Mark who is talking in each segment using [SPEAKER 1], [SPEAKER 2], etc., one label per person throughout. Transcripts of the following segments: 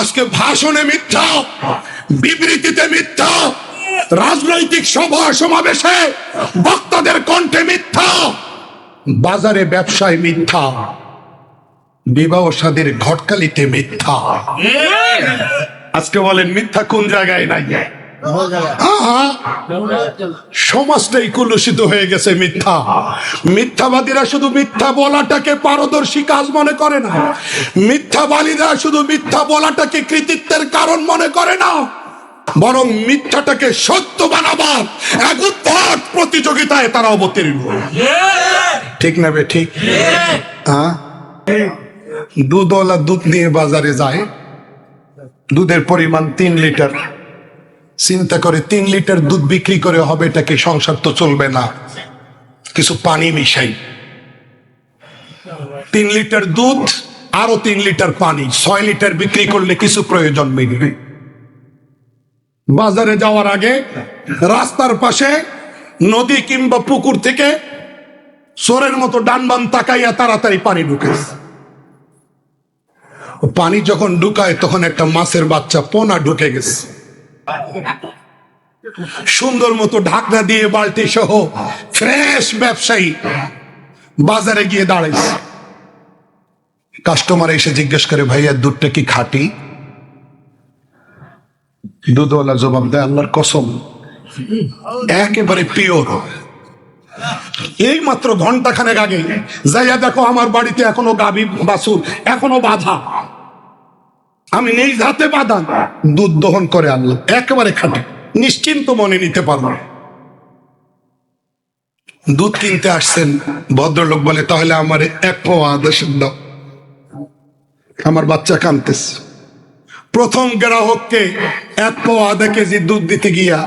[SPEAKER 1] আজকে ভাষণে মিথ্যা, বিবৃতিতে মিথ্যা, রাজনৈতিক সভা সমাবেশে বক্তাদের কণ্ঠে মিথ্যা, বাজারে ব্যবসায় মিথ্যা বিবাহ সাদের ঘটকালিতে মিথ্যা। আজকে বলেন মিথ্যা কোন জায়গায় নাই? সমাজটাই কুলুষিত হয়ে গেছে মিথ্যা। মিথ্যাবাদীরা শুধু মিথ্যা বলাটাকে পারদর্শী কাজ মনে করে না। মিথ্যাবাদীরা শুধু মিথ্যা বলাটাকে কৃতিত্বের কারণ মনে করে না। বরং মিথ্যাটাকে সত্য বানাবার এক উদ্ভট প্রতিযোগিতায় তারা অবতীর্ণ। ঠিক না বে, ঠিক? হ্যাঁ? দুধওয়ালা দুধ নিয়ে বাজারে যায়। দুধের পরিমাণ তিন লিটার। চিন্তা করে তিন লিটার দুধ বিক্রি করে হবে এটাকে সংসার তো চলবে না। কিছু পানি মিশাই। তিন লিটার দুধ, আরও তিন লিটার পানি। ছয় লিটার বিক্রি করলে কিছু প্রয়োজন মিলবে। বাজারে যাওয়ার আগে রাস্তার পাশে নদী কিংবা পুকুর থেকে চোরের মতো ডান বান তাকাইয়া তাড়াতাড়ি পানি ঢুকেছে। পানি যখন ঢুকায় তখন একটা মাছের বাচ্চা পোনা ঢুকে গেছে। সুন্দর মতো ঢাকনা দিয়ে বালতি সহ ফ্রেশ ব্যবসায়ী বাজারে গিয়ে দাঁড়াইছে। কাস্টমার এসে জিজ্ঞেস করে, ভাইয়া, দুধটা কি খাঁটি? দুধওয়ালা জবাব দেয়, আল্লাহর কসম, একেবারে পিওর। এই মাত্র ঘণ্টা খানেক আগে যাইয়া দেখো, আমার বাড়িতে এখনও গাবি বাছুর, এখনও বাধা। আমি নিজ হাতে বাঁধা দুধ দহন করে আনলাম একেবারে খাটে। নিশ্চিন্ত মনে নিতে পারব দুধ কিনতে আসছেন, ভদ্রলোক বলে, তাহলে আমার এক পোয়া আদেশের দাও। আমার বাচ্চা কানতেছে। প্রথম গ্রাহককে এক পোয়া আধা কেজি দুধ দিতে গিয়া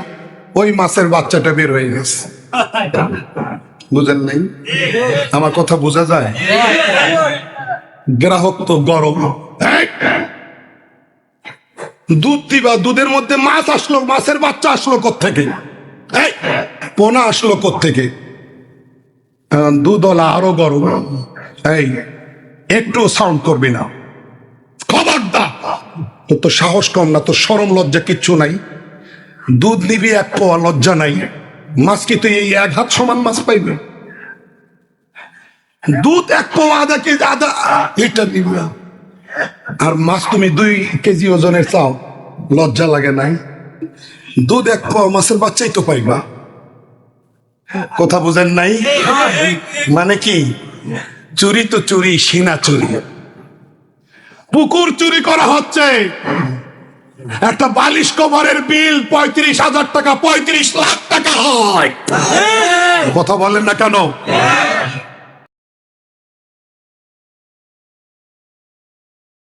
[SPEAKER 1] ওই মাছের বাচ্চাটা বের হয়ে গেছে। বুঝেন নাই? আমার কথা বোঝা যায়? গ্রাহক তো গরম! দুধ দিবা, দুধের মধ্যে মাছ আসলো, মাছের বাচ্চা আসলো কোথেকে পোনা আসলো কোথেকে দুধওয়ালা আরও গরম। এই একটু সাউন্ড করবি না। খবরদার! তোর তো সাহস কম না, তোর সরম লজ্জা কিচ্ছু নাই। দুধ নিবি এক পোয়া, লজ্জা নাই। মাছ কি তুই এই এক হাত সমান মাছ পাইবে? দুধ এক পোয়া, আধা কেজি, আধা লিটার নিবি আর মাছ তুমি দুই কেজি ওজনের চাও, লজ্জা লাগে নাই? দুধ এক পোয়া মাছের বাচ্চাই তো পাইবা। কথা বুঝেন নাই? মানে কি? চুরি তো চুরি, সিনা চুরি। পুকুর চুরি করা হচ্ছে। একটা বালিশ কভারের বিল পঁয়ত্রিশ হাজার টাকা, পঁয়ত্রিশ লাখ টাকা হয়। কথা বলেন না কেন?